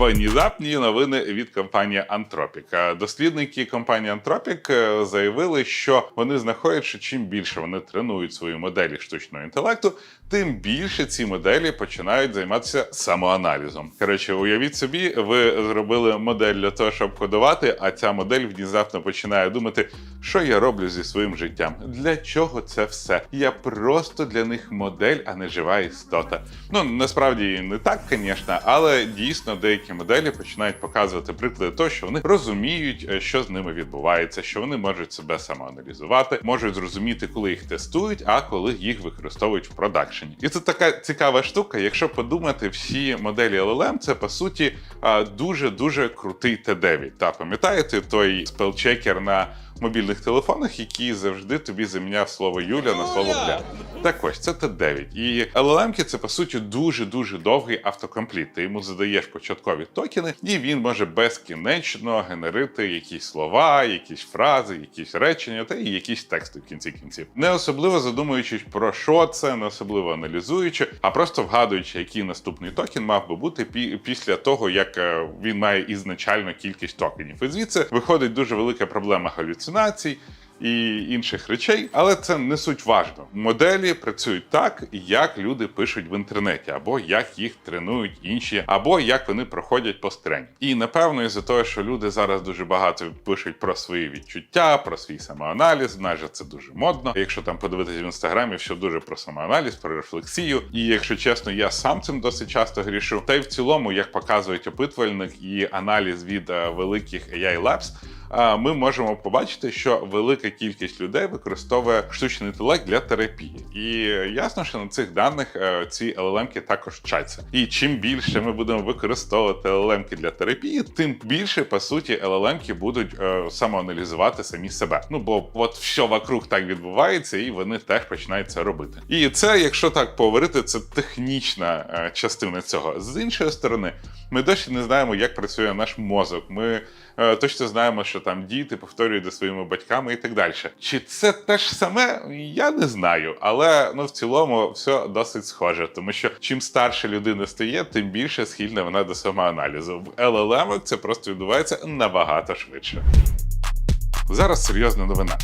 Внезапні новини від компанії Anthropic. Дослідники компанії Anthropic е, заявили, що вони знаходять, що чим більше вони тренують свої моделі штучного інтелекту, тим більше ці моделі починають займатися самоаналізом. Коротше, уявіть собі, ви зробили модель для того, щоб кодувати, а ця модель внезапно починає думати, що я роблю зі своїм життям. Для чого це все? Я просто для них модель, а не жива істота. Ну насправді не так, звісно, але дійсно деякі моделі починають показувати приклади того, що вони розуміють, е, що з ними відбувається, що вони можуть себе самоаналізувати, можуть зрозуміти, коли їх тестують, а коли їх використовують в продакшені. І це така цікава штука. Якщо подумати, всі моделі LLM – це по суті дуже дуже крутий Т9. Та пам'ятаєте той спелчекер на мобільних телефонах, який завжди тобі заміняв слово Юля на слово бля. Так ось це Т9. І LLM – це по суті дуже дуже довгий автокомпліт. Ти йому задаєш початкові токени, і він може безкінечно генерити якісь слова, якісь фрази, якісь речення та і якісь тексти в кінці кінців. Не особливо задумуючись про що це, не особливо аналізуючи, а просто вгадуючи, який наступний токен мав би бути пі- після того, як е, він має ізначально кількість токенів. І звідси виходить дуже велика проблема галюцинацій і інших речей, але це не суть важно. Моделі працюють так, як люди пишуть в інтернеті, або як їх тренують інші, або як вони проходять посттрені. І напевно, із-за того, що люди зараз дуже багато пишуть про свої відчуття, про свій самоаналіз, в нас же це дуже модно. Якщо там подивитись в інстаграмі, все дуже про самоаналіз, про рефлексію. І якщо чесно, я сам цим досить часто грішу. Та й в цілому, як показують опитувальник і аналіз від е, великих AI Labs, ми можемо побачити, що велика кількість людей використовує штучний інтелект для терапії. І ясно, що на цих даних е, ці LLM-ки також вчаться. І чим більше ми будемо використовувати LLM-ки для терапії, тим більше по суті LLM-ки будуть е, самоаналізувати самі себе. Ну бо от все вокруг так відбувається, і вони теж починають це робити. І це, якщо так поговорити, це технічна е, частина цього. З іншої сторони, ми досі не знаємо, як працює наш мозок. Ми точно знаємо, там діти повторюють своїми батьками і так далі. Чи це те ж саме? Я не знаю, але ну в цілому все досить схоже, тому що чим старше людина стає, тим більше схильна вона до самоаналізу. В LLM це просто відбувається набагато швидше. Зараз серйозна новина.